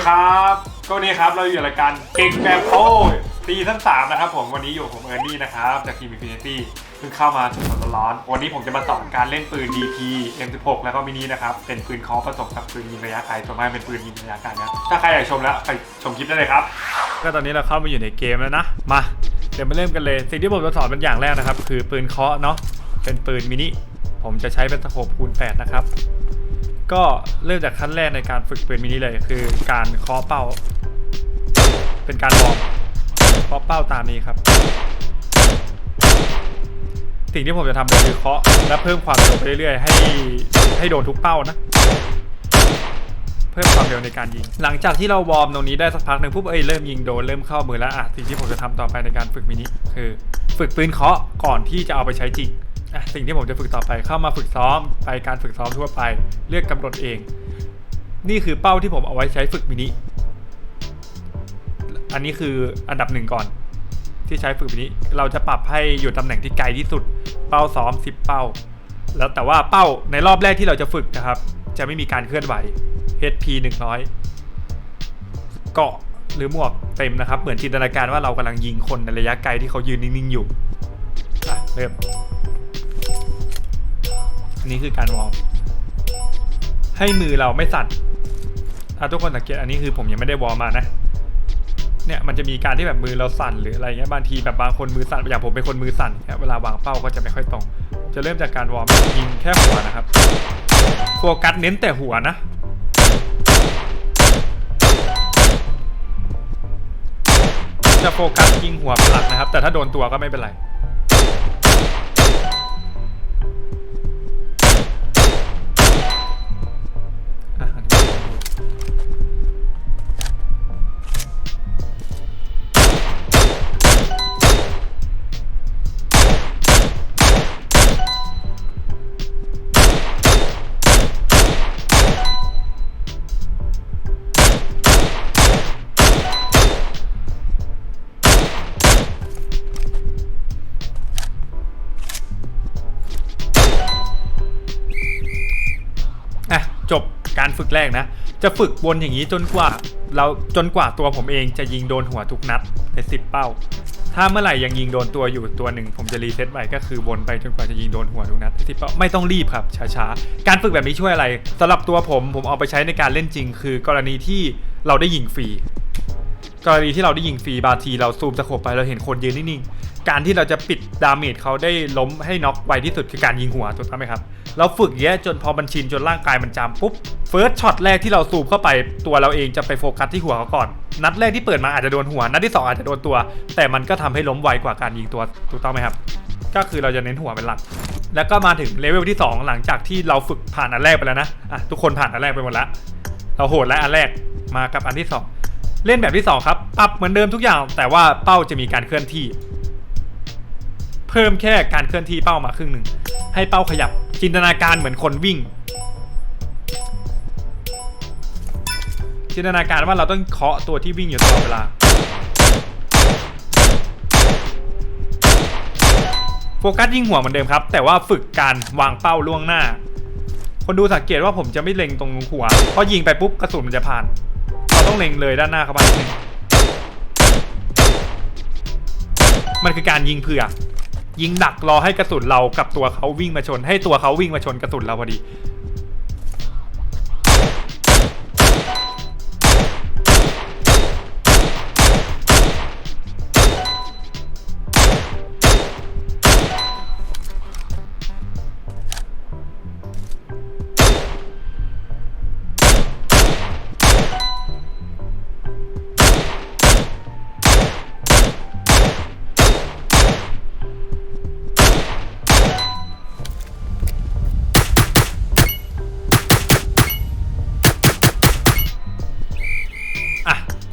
ดีครับก็วันนี้ครับเราอยู่ในรายการเก่งแบบโอ้ยซีซั่นสามนะครับผมวันนี้อยู่ผมเอิร์นี่นะครับจากทีม Infinity เพิ่งเข้ามาสดๆร้อนๆวันนี้ผมจะมาสอนการเล่นปืน DP M16 แล้วก็มินินะครับเป็นปืนเคอผสมกับปืนยิงระยะไกลส่วนมากเป็นปืนยิงระยะไกลนะถ้าใครอยากชมแล้วไปชมคลิปได้เลยครับ ก็ตอนนี้เราเข้ามาอยู่ในเกมแล้วนะมาเดี๋ยวมาเริ่มกันเลย สิ่งที่ผมจะสอนเป็นอย่างแรกนะครับ คือปืนเคาะเนาะเป็นปืนมินิผมจะใช้เป็นสโคปคูณ8นะครับ ก็เริ่มจากขั้นแรกในการฝึกปืนมินิเลยคือการเคาะเป้า เป็นการวอร์มเคาะเป้าตามนี้ครับ สิ่งที่ผมจะทำเลยคือเคาะและเพิ่มความเร็วไปเรื่อยๆให้ให้โดนทุกเป้านะ เพิ่มความเร็วในการยิง หลังจากที่เราวอร์มตรงนี้ได้สักพักหนึ่งปุ๊บเอ้ยเริ่มยิงโดนเริ่มเข้ามือแล้วอะสิ่งที่ผมจะทำต่อไปในการฝึกมินิคือ ฝึกปืนเคาะก่อนที่จะเอาไปใช้จริง สิ่งที่ผมจะฝึกต่อไปเข้ามาฝึกซ้อมไปการฝึกซ้อมทั่วไปเลือกกำหนดเอง นี่คือเป้าที่ผมเอาไว้ใช้ฝึกมินิอันนี้คืออันดับหนึ่งก่อน ที่ใช้ฝึกมินิเราจะปรับให้อยู่ตำแหน่งที่ไกลที่สุด เป้าซ้อม 10 เป้า แล้วแต่ว่าเป้าในรอบแรกที่เราจะฝึกนะครับ จะไม่มีการเคลื่อนไหว HP 100เกาะหรือหมวกเต็มนะครับ เหมือนจินตนาการว่าเรากำลังยิงคนในระยะไกลที่เขายืนนิ่งๆอยู่เริ่ม นนี้คือการวอร์มให้มือเราไม่สั่นอะทุกคนสังเกตอันนี้คือผมยังไม่ได้วอร์มมานะ เนี่ยมันจะมีการที่แบบมือเราสั่นหรืออะไรเงี้ยบางทีแบบบางคนมือสั่นอย่างผมเป็นคนมือสั่นเนี่ยเวลาวางเป้าก็จะไม่ค่อยตรง จะเริ่มจากการวอร์มยิงแค่หัวนะครับโฟกัสเน้นแต่หัวนะจะโฟกัสยิงหัวเป็นหลักนะครับ แต่ถ้าโดนตัวก็ไม่เป็นไร การฝึกแรกนะ จะฝึกวนอย่างนี้จนกว่า เราจนกว่าตัวผมเองจะยิงโดนหัวทุกนัดในสิบเป้า ถ้าเมื่อไหร่ยังยิงโดนตัวอยู่ตัวหนึ่งผมจะรีเซ็ตใหม่ก็คือวนไปจนกว่าจะยิงโดนหัวทุกนัดในสิบเป้าไม่ต้องรีบครับช้าๆการฝึกแบบนี้ช่วยอะไรสำหรับตัวผมผมเอาไปใช้ในการเล่นจริง คือกรณีที่เราได้ยิงฟรีกรณีที่เราได้ยิงฟรีบางทีเราซูมสโคปไปเราเห็นคนยืนนิ่งๆ การที่เราจะปิดดาเมจเขาได้ล้มให้น็อกไวที่สุดคือการยิงหัวถูกต้องไหมครับ เราฝึกเยอะจนพอมันชินจนร่างกายมันจำปุ๊บ เฟิร์สช็อตแรกที่เราซูมเข้าไปตัวเราเองจะไปโฟกัสที่หัวเขาก่อน นัดแรกที่เปิดมาอาจจะโดนหัว นัดที่สองอาจจะโดนตัว แต่มันก็ทำให้ล้มไวกว่าการยิงตัวถูกต้องไหมครับ ก็คือเราจะเน้นหัวเป็นหลัก แล้วก็มาถึงเลเวลที่สองหลังจากที่เราฝึกผ่านอันแรกไปแล้วนะอะทุกคนผ่านอันแรกไปหมดแล้วเราโหดแล้วอันแรกมากับอันที่สองเล่นแบบที่สองครับปรับเหมือนเดิมทุกอย่าง แต่ว่าเป้าจะมีการเคลื่อนที่ เพิ่มแค่การเคลื่อนที่เป้ามาครึ่งหนึ่งให้เป้าขยับจินตนาการเหมือนคนวิ่ง จินตนาการว่าเราต้องเคาะตัวที่วิ่งอยู่ตลอดเวลา โฟกัสยิงหัวเหมือนเดิมครับ แต่ว่าฝึกการวางเป้าล่วงหน้า คนดูสังเกตว่าผมจะไม่เล็งตรงหัวพราะยิงไปปุ๊บกระสุนมันจะผ่าน เราต้องเล็งเลยด้านหน้าเข้าไปนิดนึงมันคือการยิงเผื่อยิงดักรอให้กระสุนเรากับตัวเขาวิ่งมาชน ให้ตัวเขาวิ่งมาชนกระสุนเราพอดี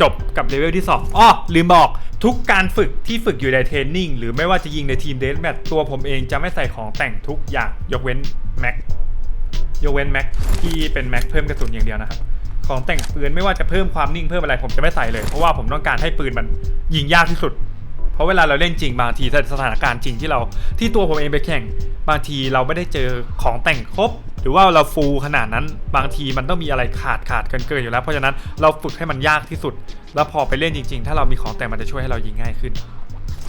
จบกับเลเวลที่2อ้อลืมบอกทุกการฝึกที่ฝึกอยู่ในเทรนนิ่งหรือไม่ว่าจะยิงในทีมเดสแมทตัวผมเองจะไม่ใส่ของแต่งทุกอย่างยกเว้นแม็กยกเว้นแม็กที่เป็นแม็กเพิ่มกระสุนอย่างเดียวนะครับของแต่งปืนไม่ว่าจะเพิ่มความนิ่งเพิ่มอะไรผมจะไม่ใส่เลย เพราะว่าผมต้องการให้ปืนมันยิงยากที่สุด เพราะเวลาเราเล่นจริงบางทีสถานการณ์จริงที่เรา ที่ตัวผมเองไปแข่ง บางทีเราไม่ได้เจอของแต่งครบ รือว่าเราฟูลขนาดนั้นบางทีมันต้องมีอะไรขาดขาดเกินเกินอยู่แล้ว เพราะฉะนั้นเราฝึกให้มันยากที่สุด แล้วพอไปเล่นจริง ๆ ถ้าเรามีของแต่งมันจะช่วยให้เรายิงง่ายขึ้น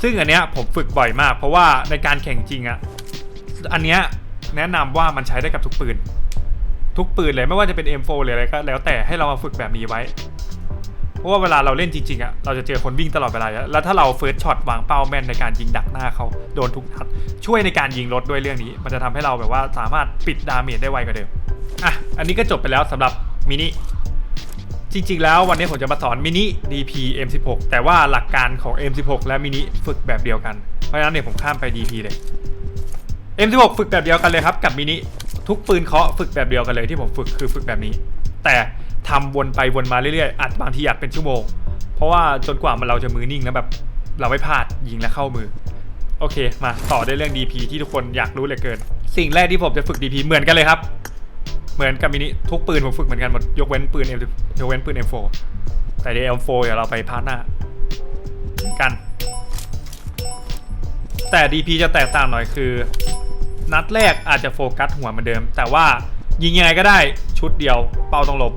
ซึ่งอันเนี้ยผมฝึกบ่อยมาก เพราะว่าในการแข่งจริงอะอันเนี้ยแนะนำว่ามันใช้ได้กับทุกปืน ทุกปืนเลยไม่ว่าจะเป็น M4 หรืออะไรก็แล้วแต่ให้เรามาฝึกแบบนี้ไว้ เพราะว่าเวลาเราเล่นจริงๆอะเราจะเจอคนวิ่งตลอดเวลาแล้วแล้วถ้าเราเฟิร์สช็อตวางเป้าแม่นในการยิงดักหน้าเขาโดนทุกนัดช่วยในการยิงรถด้วยเรื่องนี้ มันจะทำให้เราแบบว่าสามารถปิดดาเมจได้ไวกว่าเดิมอะอันนี้ก็จบไปแล้วสำหรับมินิจริงๆ แล้ววันนี้ผมจะมาสอนมินิ DP M16 แต่ว่าหลักการของ M16 และมินิฝึกแบบเดียวกัน เพราะฉะนั้นเนี่ยผมข้ามไป DP เลย M16 ฝึกแบบเดียวกันเลยครับกับมินิทุกปืนเคาะฝึกแบบเดียวกันเลยที่ผมฝึกคือฝึกแบบนี้ แต่ ทำวนไปวนมาเรื่อยๆอัดบางทีอัดเป็นชั่วโมง เพราะว่าจนกว่ามันเราจะมือนิ่งแล้วแบบเราไม่พลาดยิงแล้วเข้ามือ โอเคมาต่อได้เรื่อง DP ที่ทุกคนอยากรู้เหลือเกิน สิ่งแรกที่ผมจะฝึก DP เหมือนกันเลยครับ เหมือนกับมินิทุกปืนผมฝึกเหมือนกันหมดยกเว้นปืน M ยกเว้นปืน M4 แต่ใน M4 เดี๋ยวเราไปพาร์ทหน้ากัน แต่ DP จะแตกต่างหน่อยคือ นัดแรกอาจจะโฟกัสหัวเหมือนเดิม แต่ว่ายิงยังไงก็ได้ชุดเดียวเป้าต้องลบ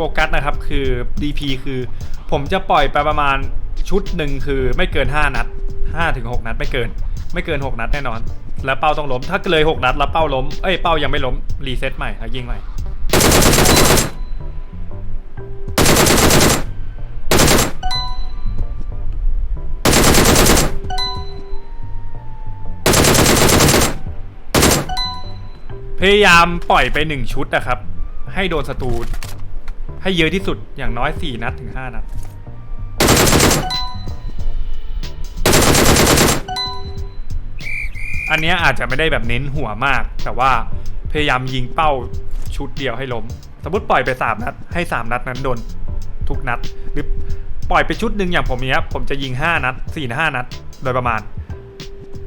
ฟกัสนะครับคือ DP คือ ผมจะปล่อยไปประมาณชุดหนึ่งคือไม่เกิน 5 นัด5ถึง6นัดไม่เกิน ไม่เกิน 6 นัดแน่นอน แล้วเป้าต้องล้ม ถ้าเลย 6 นัดแล้วเป้าล้มเอ้ยเป้ายังไม่ล้มรีเซ็ตใหม่แล้วยิงใหม่พยายามปล่อยไปหนึ่งชุดนะครับ ให้โดนศัตรู ให้เยอะที่สุดอย่างน้อย 4 นัดถึง 5 นัด อันเนี้ยอาจจะไม่ได้แบบเน้นหัวมาก แต่ว่าพยายามยิงเป้าชุดเดียวให้ล้ม สมมติปล่อยไป3นัดให้ 3 นัดนั้นโดนทุกนัด หรือปล่อยไปชุดหนึ่งอย่างผมเนี้ย ผมจะยิง 5 นัด4 5นัด โดยประมาณ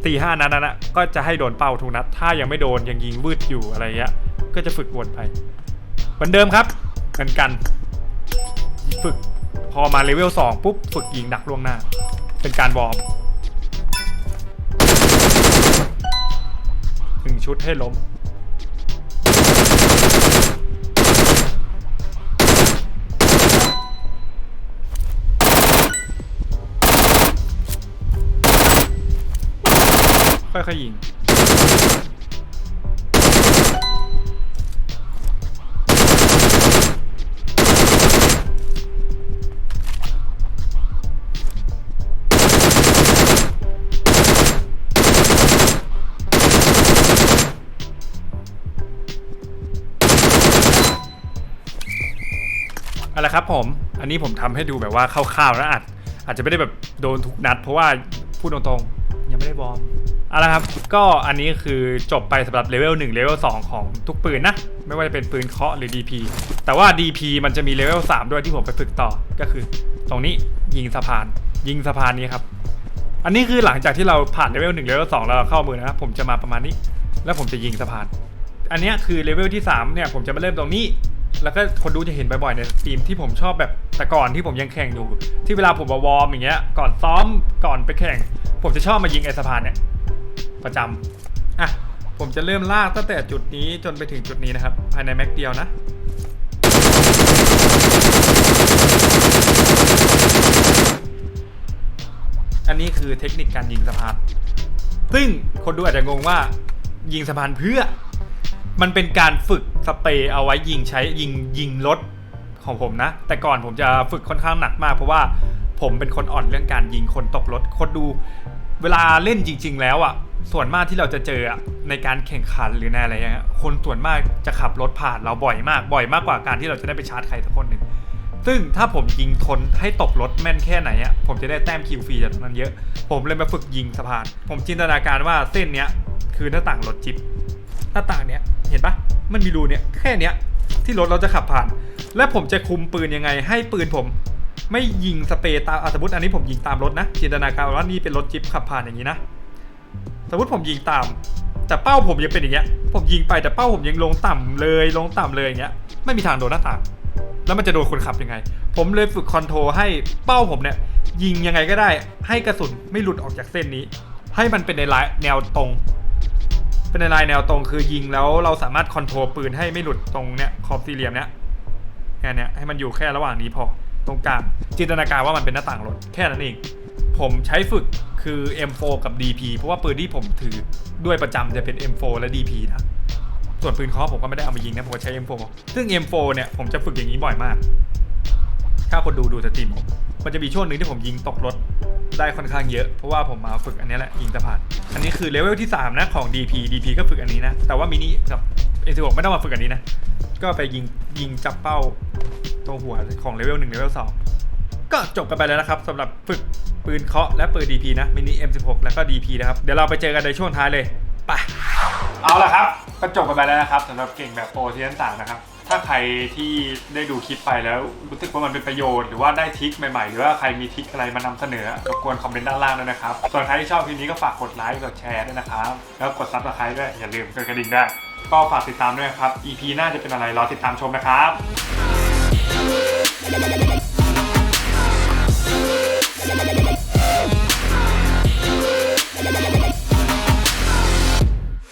สี่ห้านัดนั้นนะก็จะให้โดนเป้าทุกนัด ถ้ายังไม่โดนยังยิงวืดอยู่อะไรเงี้ย ก็จะฝึกวนไป เหมือนเดิมครับ เหมือนกัน ฝึกพอมาเลเวล2ปุ๊บฝึกยิงดักล่วงหน้า เป็นการวอร์มหนึ่งชุดให้ล้ม ค่อยๆยิง เอาละครับผม อันนี้ผมทำให้ดูแบบว่าคร่าวๆนะอาจอาจจะไม่ได้แบบโดนทุกนัด เพราะว่าพูดตรงๆ ยังไม่ได้วอมเอาละครับ ก็อันนี้คือจบไปสำหรับเลเวล1เลเวล2ของทุกปืนนะ ไม่ว่าจะเป็นปืนเคาะหรือ DP แต่ว่า DP มันจะมีเลเวล3ด้วยที่ผมไปฝึกต่อก็คือ ตรงนี้ยิงสะพาน ยิงสะพานนี้ครับ อันนี้คือหลังจากที่เราผ่านเลเวล1เลเวล2แล้วเราเข้ามือนะครับผมจะมาประมาณนี้ แล้วผมจะยิงสะพาน อันนี้คือเลเวลที่3เนี่ยผมจะมาเริ่มตรงนี้ แล้วก็คนดูจะเห็นบ่อยๆในสตรีมที่ผมชอบแบบแต่ก่อนที่ผมยังแข่งอยู่ ที่เวลาผมมาวอร์มอย่างเงี้ย ก่อนซ้อมก่อนไปแข่ง ผมจะชอบมายิงไอ้สะพานเนี่ย ประจำอะผมจะเริ่มลากตั้งแต่จุดนี้จนไปถึงจุดนี้นะครับ ภายในแม็กเดียวนะอันนี้คือเทคนิคการยิงสะพาน ซึ่งคนดูอาจจะงงว่ายิงสะพานเพื่อ มันเป็นการฝึก สเปรย์เอาไว้ยิงใช้ยิงยิงรถของผมนะ แต่ก่อนผมจะฝึกค่อนข้างหนักมาก เพราะว่าผมเป็นคนอ่อนเรื่องการยิงคนตกรถคนดู เวลาเล่นจริง ๆ แล้วอะส่วนมากที่เราจะเจอในการแข่งขันหรือในอะไรเงี้ยคนส่วนมากจะขับรถผ่านเราบ่อยมากบ่อยมากกว่าการที่เราจะได้ไปชาร์จใครสักคนหนึ่งซึ่งถ้าผมยิงทนให้ตกรถแม่นแค่ไหนอะผมจะได้แต้มคิวฟรีจากนั้นเยอะ ผมเลยมาฝึกยิงสะพาน ผมจินตนาการว่าเส้นเนี้ยคือหน้าต่างรถจิบหน้าต่างเนี้ยเห็นปะ มันมีรูเนี้ยแค่เนี้ยที่รถเราจะขับผ่าน และผมจะคุมปืนยังไง ให้ปืนผม ไม่ยิงสเปรย์ตามสมมติอันนี้ผมยิงตามรถนะจินตนาการว่านี่เป็นรถจิ๊บขับผ่านอย่างนี้นะสมมติผมยิงตาม แต่เป้าผมยังเป็นอย่างเงี้ย ผมยิงไปแต่เป้าผมยังลงต่ำเลยลงต่ำเลยอย่างเงี้ยไม่มีทางโดนหน้าต่างแล้วมันจะโดนคนขับยังไง ผมเลยฝึกคอนโทรให้เป้าผมเนี่ย ยิงยังไงก็ได้ ให้กระสุนไม่หลุดออกจากเส้นนี้ ให้มันเป็นในลายแนวตรง เป็นลายแนวตรงคือยิงแล้วเราสามารถคอนโทรลปืนให้ไม่หลุดตรงเนี้ยขอบสี่เหลี่ยมเนี้ยแค่เนี้ยให้มันอยู่แค่ระหว่างนี้พอตรงกลางจินตนาการว่ามันเป็นหน้าต่างรถแค่นั้นเอง ผมใช้ฝึกคือ M4 กับ DP เพราะว่าปืนที่ผมถือด้วยประจำจะเป็น M4 และ DP นะส่วนปืนคอผมก็ไม่ได้เอามายิงนะผมก็ใช้ M4 ซึ่ง M4 เนี่ยผมจะฝึกอย่างนี้บ่อยมาก ถ้าคนดูดูสตรีมผมมันจะมีช่วงหนึ่งที่ผมยิงตกรถ ได้ค่อนข้างเยอะ เพราะว่าผมมาฝึกอันนี้แหละยิงสะพานอันนี้คือเลเวลที่ 3 นะของ DP DP ก็ฝึกอันนี้นะ แต่ว่ามินิกับ A16 ไม่ต้องมาฝึกอันนี้นะ ก็ไปยิงยิงจับเป้าตรงหัวของเลเวล1เลเวล2ก็จบกันไปแล้วนะครับสำหรับฝึกปืนเคาะและปืน DP นะมินิ M16 แล้วก็ DP นะครับ เดี๋ยวเราไปเจอกันในช่วงท้ายเลยไปเอาละครับก็จบกันไปแล้วนะครับสำหรับเก่งแบบโปรซีซั่นสามนะครับ ถ้าใครที่ได้ดูคลิปไปแล้วรู้สึกว่ามันเป็นประโยชน์หรือว่าได้ทิปใหม่ๆ หรือว่าใครมีทิปอะไรมานำเสนอรบกวนคอมเมนต์ด้านล่างด้วยนะครับ ส่วนใครที่ชอบคลิปนี้ก็ฝากกดไลค์กดแชร์ด้วยนะครับ แล้วกดซับสไครต์ด้วยอย่าลืมกดกระดิ่งด้วยก็ฝากติดตามด้วยครับ EP หน้าจะเป็นอะไรรอติดตามชมนะครับ